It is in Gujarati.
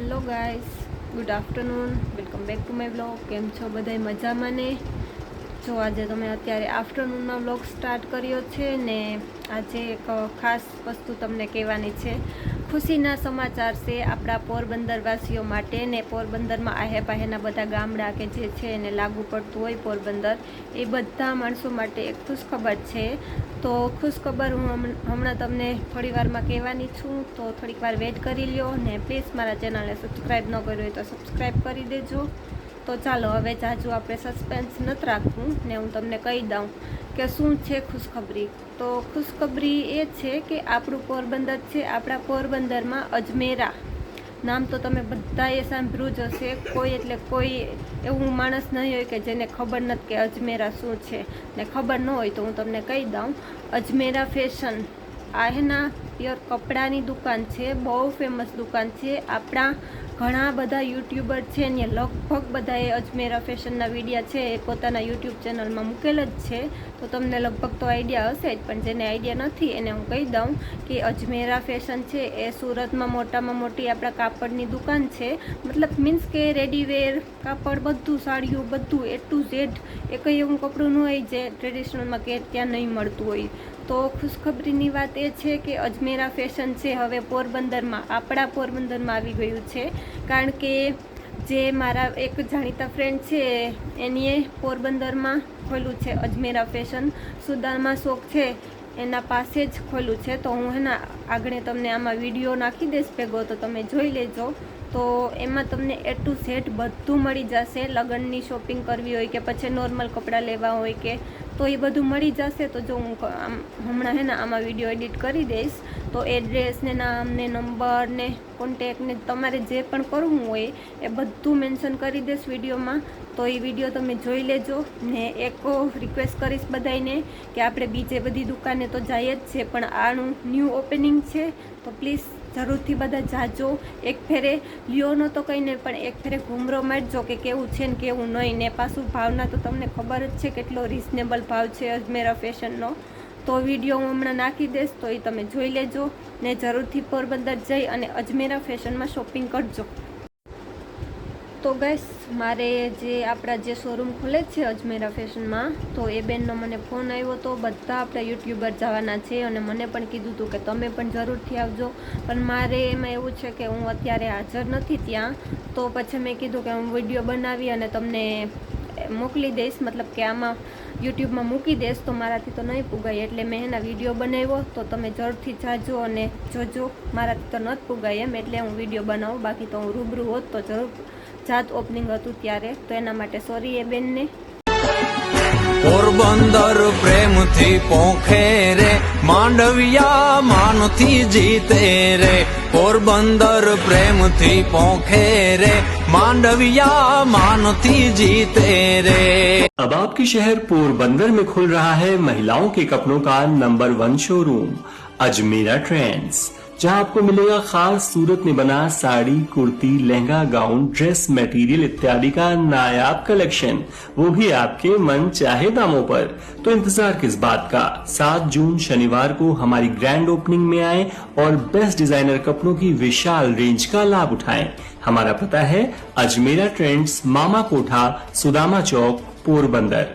Hello guys, good afternoon. Welcome back to my blog કેમ છો બધાય મજામાં ને? જો આજે તમે અત્યારે આફ્ટરનૂનમાં બ્લોગ સ્ટાર્ટ કર્યો છે ને આજે એક ખાસ વસ્તુ તમને કહેવાની છે. ખુશીના સમાચાર છે આપણા પોરબંદરવાસીઓ માટે ને પોરબંદરમાં આહે પાહેના બધા ગામડા કે જે છે એને લાગુ પડતું હોય પોરબંદર, એ બધા માણસો માટે એક ખુશખબર છે. તો ખુશખબર હું હમણાં તમને થોડી વારમાં કહેવાની છું, તો થોડીક વાર વેઇટ કરી લ્યો ને પ્લીઝ મારા ચેનલને સબસ્ક્રાઈબ ન કર્યું હોય તો સબસ્ક્રાઈબ કરી દેજો. તો ચાલો હવે જાજુ આપણે સસ્પેન્સ નથી રાખવું ને હું તમને કહી દઉં કે શું છે ખુશખબરી. તો ખુશખબરી એ છે કે આપણું પોરબંદર છે, આપણા પોરબંદરમાં અજમેરા. નામ તો તમે બધાએ સાંભળ્યું જ હશે, કોઈ એટલે કોઈ એવું માણસ નહીં હોય કે જેને ખબર નથી કે અજમેરા શું છે. ને ખબર ન હોય તો હું તમને કહી દઉં, અજમેરા ફેશન આ હેના પ્યોર કપડાની દુકાન છે, બહુ ફેમસ દુકાન છે. આપણા ઘણા બધા યુટ્યુબર છે ને લગભગ બધાએ અજમેરા ફેશનના વિડીયા છે એ પોતાના યુટ્યુબ ચેનલમાં મૂકેલ જ છે. તો તમને લગભગ તો આઈડિયા હશે જ, પણ જેને આઈડિયા નથી એને હું કહી દઉં કે અજમેરા ફેશન છે એ સુરતમાં મોટામાં મોટી આપણા કાપડની દુકાન છે. મતલબ મીન્સ કે રેડીવેર કાપડ બધું, સાડીઓ બધું એ ટુ ઝેડ એ કંઈ એવું કપડું ન હોય જે ટ્રેડિશનલમાં કે ત્યાં નહીં મળતું હોય. તો ખુશખબરીની વાત એ છે કે અજમેરા ફેશન છે હવે પોરબંદરમાં, આપણા પોરબંદરમાં આવી ગયું છે. કારણ કે જે મારા એક જાણીતા ફ્રેન્ડ છે, એનીએ પોરબંદરમાં ખોલ્યું છે અજમેરા ફેશન. સુદામા શોખ છે, એના પાસે જ ખોલ્યું છે. તો હું એના આગળ તમને આમાં વીડિયો નાખી દઈશ ભેગો, તો તમે જોઈ લેજો. તો એમાં તમને એ ટુ ઝેડ બધું મળી જશે. લગ્નની શોપિંગ કરવી હોય કે પછી નોર્મલ કપડાં લેવા હોય કે તો એ બધું મળી જશે તો જો હું આમ હમણાં હે ને આમાં વીડિયો એડિટ કરી દઈશ, તો એડ્રેસ ને નામ ને નંબર ને કોન્ટેક ને તમારે જે પણ કરવું હોય એ બધું મેન્શન કરી દઈશ વિડીયોમાં. તો એ વીડિયો તમે જોઈ લેજો. ને એક રિક્વેસ્ટ કરીશ બધાને કે આપણે બીજે બધી દુકાને તો જઈએ જ છે પણ આનું ન્યૂ ઓપનિંગ છે. તો પ્લીઝ જરૂરથી બધા જાજો. એક ફેરે લ્યોનો તો કંઈ નહીં પણ એક ફેરે ઘૂમરો મારજો કે કેવું છે ને કેવું નહીં. ને પાછું ભાવના તો તમને ખબર જ છે કેટલો રિઝનેબલ ભાવ છે અજમેરા ફેશનનો. તો વીડિયો હું હમણાં નાખી દઈશ, તો એ તમે જોઈ લેજો. ને જરૂરથી પોરબંદર જઈ અને અજમેરા ફેશનમાં શોપિંગ કરજો. તો ગઈસ મારે જે આપણા જે શોરૂમ ખુલે છે અજમેરા ફેશનમાં તો એ બેનનો મને ફોન આવ્યો તો બધા આપણા યુટ્યુબર જવાના છે અને મને પણ કીધું હતું કે તમે પણ જરૂરથી આવજો. પણ મારે એમાં એવું છે કે હું અત્યારે હાજર નથી ત્યાં, તો પછી મેં કીધું કે હું વીડિયો બનાવી અને તમને મોકલી દઈશ. મતલબ કે આમાં યુટ્યુબમાં મૂકી દઈશ, તો મારાથી તો નહીં પુગાય. એટલે મેં એના વીડિયો બનાવ્યો, તો તમે જરૂરથી જાજો અને જોજો. મારાથી તો નથી પુગાય એમ, એટલે હું વીડિયો બનાવું. બાકી તો હું રૂબરૂ હોત તો જરૂર જાત ઓપનિંગ હતું ત્યારે તો એના માટે સોરી એ બેનને પોરબંદર પ્રેમથી પોખે રે માંડવિયા માનથી જીતે રે પોરબંદર પ્રેમથી પોખે રે માંડવિયા માનથી जीते रे अब आपके शहर पोरबंदर में खुल रहा है महिलाओं के कपड़ों का number one showroom Ajmera trends जहाँ आपको मिलेगा खास सूरत में बना sari, kurti, lehenga, gown, dress material इत्यादि का नायाब कलेक्शन वो भी आपके मन चाहे दामों पर। तो इंतज़ार किस बात का? सात जून शनिवार को हमारी ग्रैंड ओपनिंग में आए और बेस्ट डिज़ाइनर कपड़ों की विशाल रेंज का लाभ उठाएँ। हमारा पता है अजमेरा ट्रेंड्स मामा कोठा, सुदामा चौक, पोरबंदर।